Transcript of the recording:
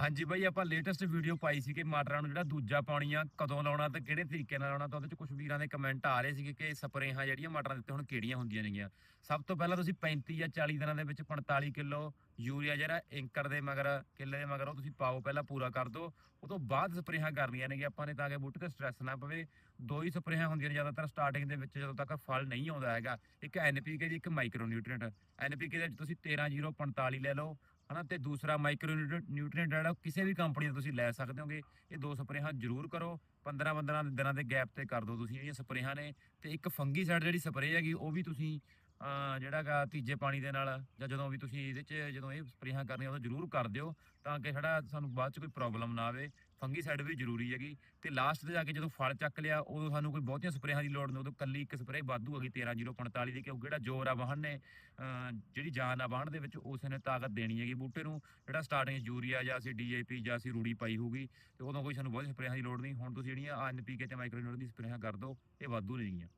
ਹਾਂਜੀ ਬਾਈ, ਆਪਾਂ latest video ਪਾਈ ਸੀ ਕਿ ਮਟਰਾਂ ਨੂੰ ਜਿਹੜਾ ਦੂਜਾ ਪਾਣੀ ਆ ਕਦੋਂ ਲਾਉਣਾ ਤੇ ਕਿਹੜੇ ਤਰੀਕੇ ਨਾਲ ਲਾਉਣਾ ਤਾਂ ਉਹਦੇ ਚ ਕੁਝ ਵੀਰਾਂ ਦੇ ਕਮੈਂਟ ਆ ਰਹੇ ਸੀਗੇ ਕਿ ਸਪਰੇਹਾਂ ਜਿਹੜੀਆਂ ਮਟਰਾਂ ਦੇ ਉੱਤੇ ਹੁਣ ਕਿਹੜੀਆਂ ਹੁੰਦੀਆਂ ਨੇਗੀਆਂ। ਸਭ ਤੋਂ ਪਹਿਲਾਂ ਤੁਸੀਂ 35 ਜਾਂ 40 ਦਿਨਾਂ ਦੇ ਵਿੱਚ 45 ਕਿਲੋ ਯੂਰੀਆ ਜਿਹੜਾ ਐਂਕਰ ਦੇ ਮਗਰ, ਕਿੱਲੇ ਦੇ ਮਗਰ ਉਹ ਤੁਸੀਂ ਪਾਓ, ਪਹਿਲਾਂ ਪੂਰਾ ਕਰ ਦਿਓ। ਉਹ ਤੋਂ ਬਾਅਦ ਸਪਰੇਹਾਂ ਕਰਨੀਆਂ ਨੇਗੀਆਂ ਆਪਾਂ ਨੇ ਤਾਂ ਕਿ ਬੂਟੇ ਤੇ ਸਟ੍ਰੈਸ ਨਾ ਪਵੇ। ਦੋ ਹੀ ਸਪਰੇਹਾਂ ਹੁੰਦੀਆਂ ਨੇ ਜ਼ਿਆਦਾਤਰ ਸਟਾਰਟਿੰਗ ਦੇ ਵਿੱਚ ਜਦੋਂ ਤੱਕ ਫਲ ਨਹੀਂ ਆਉਂਦਾ ਹੈਗਾ। ਇੱਕ ਐਨਪੀਕੇ ਦੀ ਇੱਕ ਮਾਈਕਰੋ ਨਿਊਟ੍ਰੀਐਂਟ ਐਨਪੀਕੇ ਦੇ ਵਿੱਚ ਤੁਸੀਂ 13045 ਲੈ ਲਓ। ਹਨਾ, ਤੇ ਦੂਸਰਾ ਮਾਈਕਰੋ ਨਿਊਟ੍ਰੀਐਂਟ ਜਿਹੜਾ, ਉਹ ਕਿਸੇ ਵੀ ਕੰਪਨੀ ਦਾ ਤੁਸੀਂ ਲੈ ਸਕਦੇ ਹੋਗੇ। ਇਹ ਦੋ ਸਪਰੇਹਾਂ ਜ਼ਰੂਰ ਕਰੋ। 15 15 ਦਿਨਾਂ ਦੇ ਗੈਪ ਤੇ ਕਰ ਦਿਓ ਤੁਸੀਂ, ਜਿਹੜੀਆਂ ਸਪਰੇਹਾਂ ਨੇ। ਤੇ ਇੱਕ ਫੰਗੀ ਸਾਈਡ ਜਿਹੜੀ ਸਪਰੇਅ ਹੈਗੀ, ਉਹ ਵੀ ਤੁਸੀਂ ਅਹ ਜਿਹੜਾ ਗਾ ਤੀਜੇ ਪਾਣੀ ਦੇ ਨਾਲ, ਜਾਂ ਜਦੋਂ ਵੀ ਤੁਸੀਂ ਇਹਦੇ 'ਚ ਜਦੋਂ ਇਹ ਸਪਰੇਹਾਂ ਕਰਨੀਆਂ ਉਦੋਂ ਜ਼ਰੂਰ ਕਰ ਦਿਓ, ਤਾਂ ਕਿ ਸਾਡਾ ਸਾਨੂੰ ਬਾਅਦ 'ਚ ਕੋਈ ਪ੍ਰੋਬਲਮ ਨਾ ਆਵੇ। ਫੰਗੀ ਸਾਈਡ ਵੀ ਜ਼ਰੂਰੀ ਹੈਗੀ। ਤੇ ਲਾਸਟ ਤੇ ਜਾ ਕੇ ਜਦੋਂ ਫਲ ਚੱਕ ਲਿਆ, ਉਦੋਂ ਸਾਨੂੰ ਕੋਈ ਬਹੁਤੀਆਂ ਸਪਰੇਹਾਂ ਦੀ ਲੋੜ ਨਹੀਂ, ਉਦੋਂ ਕੱਲੀ ਇੱਕ ਸਪਰੇਅ ਵਾਧੂ ਹੈਗੀ 13045 ਦੀ, ਕਿਉਂਕਿ ਜਿਹੜਾ ਜ਼ੋਰ ਆ ਵਾਹਣ ਨੇ ਜਿਹੜੀ ਜਾਨ ਆ ਵਾਹਣ ਦੇ ਵਿੱਚ, ਉਸ ਨੇ ਤਾਕਤ ਦੇਣੀ ਹੈਗੀ ਬੂਟੇ ਨੂੰ। ਜਿਹੜਾ ਸਟਾਰਟਿੰਗ ਯੂਰੀਆ ਜਾਂ ਅਸੀਂ ਡੀਏਪੀ ਜਾਂ ਅਸੀਂ ਰੂੜੀ ਪਾਈ ਹੋਊਗੀ, ਤੇ ਉਦੋਂ ਕੋਈ ਸਾਨੂੰ ਬਹੁਤ ਸਪਰੇਹਾਂ ਦੀ ਲੋੜ ਨਹੀਂ। ਹੁਣ ਤੁਸੀਂ ਜਿਹੜੀਆਂ ਐਨਪੀਕੇ ਤੇ ਮਾਈਕਰੋਨਿਊਟ੍ਰੀਐਂਟ ਦੀ ਸਪਰੇਹਾਂ ਕਰ ਦਿਓ, ਇਹ ਵਾਧੂ ਨੇਗੀਆਂ।